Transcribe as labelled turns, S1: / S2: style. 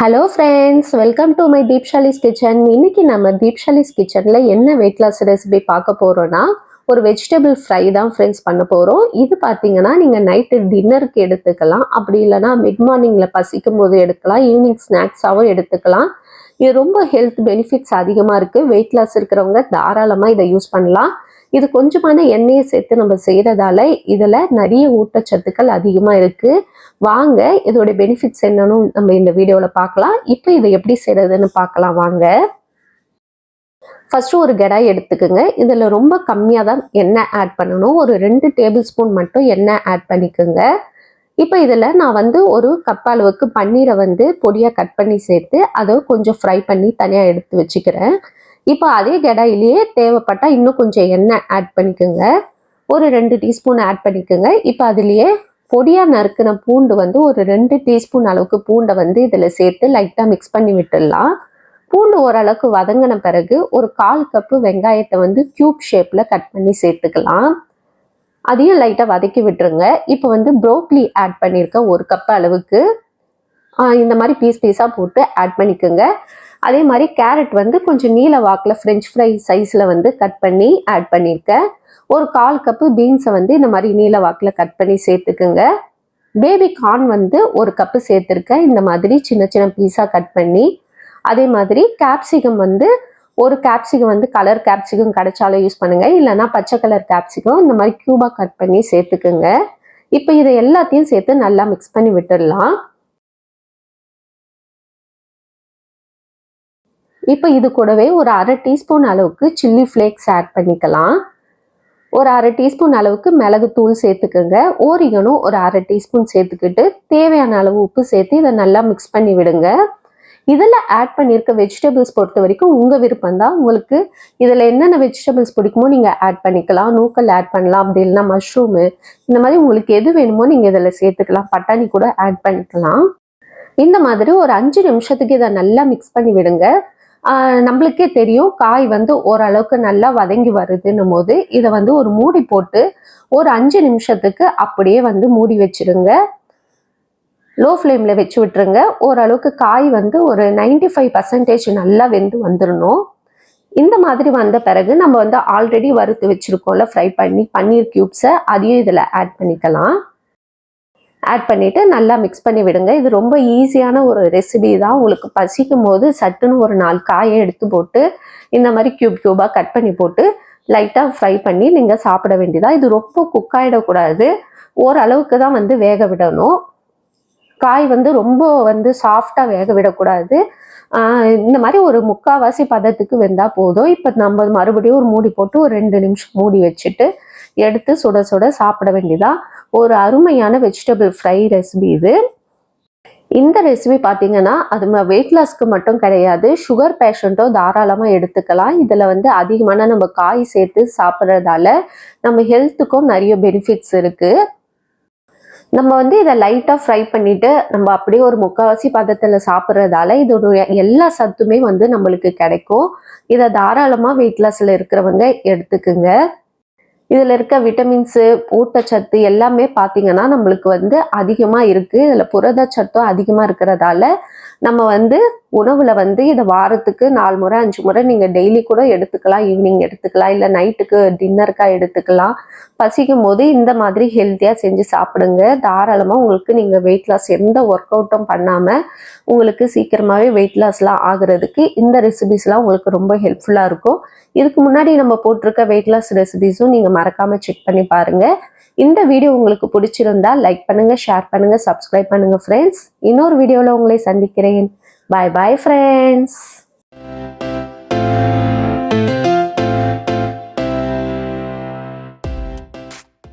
S1: Hello friends welcome to my Deepshali's kitchen இன்னைக்கு நம்ம தீப்ஷாலிஸ் கிச்சனில் என்ன வெயிட் லாஸ் ரெசிபி பார்க்க போகிறோன்னா ஒரு வெஜிடபிள் ஃப்ரை தான் ஃப்ரெண்ட்ஸ் பண்ண போகிறோம் இது பார்த்தீங்கன்னா நீங்கள் நைட்டு டின்னருக்கு எடுத்துக்கலாம். அப்படி இல்லைன்னா மிட் மார்னிங்கில் பசிக்கும் போது எடுக்கலாம். ஈவினிங் ஸ்நாக்ஸாகவும் எடுத்துக்கலாம். இது ரொம்ப ஹெல்த் பெனிஃபிட்ஸ் அதிகமாக இருக்குது வெயிட் லாஸ் இருக்கிறவங்க தாராளமாக இதை யூஸ் பண்ணலாம். இது கொஞ்சமான எண்ணெயை சேர்த்து நம்ம செய்கிறதால இதில் நிறைய ஊட்டச்சத்துக்கள் அதிகமாக இருக்குது வாங்க இதோட பெனிஃபிட்ஸ் என்னன்னு நம்ம இந்த வீடியோவில் பார்க்கலாம். இப்போ இதை எப்படி செய்கிறதுன்னு பார்க்கலாம். வாங்க. ஃபஸ்ட்டு ஒரு கடாய் எடுத்துக்கோங்க. இதில் ரொம்ப கம்மியாக தான் எண்ணெய் ஆட் பண்ணணும். ஒரு ரெண்டு டேபிள் ஸ்பூன் மட்டும் எண்ணெய் ஆட் பண்ணிக்கோங்க. இப்போ இதில் நான் வந்து ஒரு கப் அளவுக்கு பன்னீரை வந்து பொடியாக கட் பண்ணி சேர்த்து அதை கொஞ்சம் ஃப்ரை பண்ணி தனியாக எடுத்து வச்சுக்கிறேன். இப்போ அதே கடாயிலேயே தேவைப்பட்டால் இன்னும் கொஞ்சம் எண்ணெய் ஆட் பண்ணிக்கோங்க. ஒரு ரெண்டு டீஸ்பூன் ஆட் பண்ணிக்கோங்க. இப்போ அதுலேயே பொடியாக நறுக்கின பூண்டு வந்து ஒரு ரெண்டு டீஸ்பூன் அளவுக்கு பூண்டை வந்து இதில் சேர்த்து லைட்டாக மிக்ஸ் பண்ணி விட்டுடலாம். பூண்டு ஓரளவுக்கு வதங்கின பிறகு ஒரு கால் கப்பு வெங்காயத்தை வந்து க்யூப் ஷேப்பில் கட் பண்ணி சேர்த்துக்கலாம். அதையும் லைட்டாக வதக்கி விட்டுருங்க. இப்போ வந்து ப்ரோக்லி ஆட் பண்ணியிருக்கேன் ஒரு கப் அளவுக்கு இந்த மாதிரி பீஸ் பீஸாக போட்டு ஆட் பண்ணிக்கோங்க. அதே மாதிரி கேரட் வந்து கொஞ்சம் நீல வாக்கில் ஃப்ரெஞ்ச் ஃப்ரை சைஸில் வந்து கட் பண்ணி ஆட் பண்ணியிருக்கேன் ஒரு கால் கப்பு பீன்ஸை வந்து இந்த மாதிரி நீல வாக்கில் கட் பண்ணி சேர்த்துக்குங்க. பேபி கார்ன் வந்து ஒரு கப்பு சேர்த்துருக்கேன். இந்த மாதிரி சின்ன சின்ன பீஸாக கட் பண்ணி அதே மாதிரி கேப்சிகம் வந்து ஒரு கேப்சிகம் வந்து கலர் கேப்சிகம் கிடைச்சாலும் யூஸ் பண்ணுங்கள் இல்லைனா பச்சை கலர் கேப்சிகம் இந்த மாதிரி க்யூபாக கட் பண்ணி சேர்த்துக்குங்க. இப்போ இதை எல்லாத்தையும் சேர்த்து நல்லா மிக்ஸ் பண்ணி விட்டுடலாம். இப்போ இது கூடவே ஒரு அரை டீஸ்பூன் அளவுக்கு சில்லி ஃப்ளேக்ஸ் ஆட் பண்ணிக்கலாம். ஒரு அரை டீஸ்பூன் அளவுக்கு மிளகுத்தூள் சேர்த்துக்கோங்க. ஓரிகனும் ஒரு அரை டீஸ்பூன் சேர்த்துக்கிட்டு தேவையான அளவு உப்பு சேர்த்து இதை நல்லா மிக்ஸ் பண்ணி விடுங்க. இதில் ஆட் பண்ணியிருக்க வெஜிடபிள்ஸ் பொறுத்த வரைக்கும் உங்கள் விருப்பம் தான். உங்களுக்கு இதில் என்னென்ன வெஜிடபிள்ஸ் பிடிக்குமோ நீங்கள் ஆட் பண்ணிக்கலாம். நூக்கல் ஆட் பண்ணலாம். அப்படி இல்லைன்னா மஷ்ரூமு இந்த மாதிரி உங்களுக்கு எது வேணுமோ நீங்கள் இதில் சேர்த்துக்கலாம். பட்டாணி கூட ஆட் பண்ணிக்கலாம். இந்த மாதிரி ஒரு அஞ்சு நிமிஷத்துக்கு இதை நல்லா மிக்ஸ் பண்ணி விடுங்க. நம்மளுக்கே தெரியும் காய் வந்து ஓரளவுக்கு நல்லா வதங்கி வருதுன்னும் போது இதை வந்து ஒரு மூடி போட்டு ஒரு அஞ்சு நிமிஷத்துக்கு அப்படியே வந்து மூடி வச்சிருங்க. லோ ஃப்ளேமில் வச்சு விட்டுருங்க. ஓரளவுக்கு காய் வந்து ஒரு நைன்டி ஃபைவ் பர்சன்டேஜ் நல்லா வெந்து வந்துடணும் இந்த மாதிரி வந்த பிறகு நம்ம வந்து ஆல்ரெடி வறுத்து வச்சுருக்கோம்ல ஃப்ரை பண்ணி பன்னீர் க்யூப்ஸை அதையும் இதில் ஆட் பண்ணிக்கலாம். ஆட் பண்ணிவிட்டு நல்லா மிக்ஸ் பண்ணி விடுங்க. இது ரொம்ப ஈஸியான ஒரு ரெசிபி தான். உங்களுக்கு பசிக்கும் போது சட்டுன்னு ஒரு நாலு காயை எடுத்து போட்டு இந்த மாதிரி க்யூப் க்யூபாக கட் பண்ணி போட்டு லைட்டாக ஃப்ரை பண்ணி நீங்கள் சாப்பிட வேண்டியதாக இது ரொம்ப குக் ஆகிடக்கூடாது ஓரளவுக்கு தான் வந்து வேக விடணும். காய் வந்து ரொம்ப வந்து சாஃப்டாக வேக விடக்கூடாது. இந்த மாதிரி ஒரு முக்கால்வாசி பதத்துக்கு வெந்தால் போதும். இப்போ நம்ம மறுபடியும் ஒரு மூடி போட்டு ஒரு ரெண்டு நிமிஷம் மூடி வச்சுட்டு எடுத்து சுட சுட சாப்பிட வேண்டியதான் ஒரு அருமையான வெஜிடபிள் ஃப்ரை ரெசிபி இது. இந்த ரெசிபி பார்த்தீங்கன்னா அது வெயிட் லாஸ்க்கு மட்டும் கிடையாது. சுகர் பேஷண்ட்டும் தாராளமாக எடுத்துக்கலாம். இதில் வந்து அதிகமான நம்ம காய் சேர்த்து சாப்பிட்றதால நம்ம ஹெல்த்துக்கும் நிறைய பெனிஃபிட்ஸ் இருக்குது நம்ம வந்து இதை லைட்டாக ஃப்ரை பண்ணிவிட்டு நம்ம அப்படியே ஒரு முக்கால்வாசி பதத்தில் சாப்பிட்றதால இதோடைய எல்லா சத்துமே வந்து நம்மளுக்கு கிடைக்கும். இதை தாராளமாக வெயிட் லாஸில் இருக்கிறவங்க எடுத்துக்குங்க. இதில் இருக்க விட்டமின்ஸு ஊட்டச்சத்து எல்லாமே பார்த்தீங்கன்னா நம்மளுக்கு வந்து அதிகமாக இருக்குது இதில் புரதச்சத்தும் அதிகமாக இருக்கிறதால நம்ம வந்து உணவில் வந்து இதை வாரத்துக்கு நாலு முறை அஞ்சு முறை நீங்கள் டெய்லி கூட எடுத்துக்கலாம். ஈவினிங் எடுத்துக்கலாம். இல்லை நைட்டுக்கு டின்னருக்காக எடுத்துக்கலாம். பசிக்கும் போது இந்த மாதிரி ஹெல்த்தியாக செஞ்சு சாப்பிடுங்க. தாராளமாக உங்களுக்கு நீங்கள் வெயிட் லாஸ் எந்த ஒர்க் அவுட்டும் பண்ணாமல் உங்களுக்கு சீக்கிரமாகவே வெயிட் லாஸ்லாம் ஆகுறதுக்கு இந்த ரெசிபிஸ்லாம் உங்களுக்கு ரொம்ப ஹெல்ப்ஃபுல்லாக இருக்கும். இதுக்கு முன்னாடி நம்ம போட்டிருக்க வெயிட் லாஸ் ரெசிபிஸும் நீங்கள் மறக்காமல் செக் பண்ணி பாருங்கள் இந்த வீடியோ உங்களுக்கு பிடிச்சிருந்தா லைக் பண்ணுங்கள் ஷேர் பண்ணுங்கள் சப்ஸ்கிரைப் பண்ணுங்கள் ஃப்ரெண்ட்ஸ் இன்னொரு வீடியோவில் உங்களை சந்திக்கிறேன். Bye-bye friends!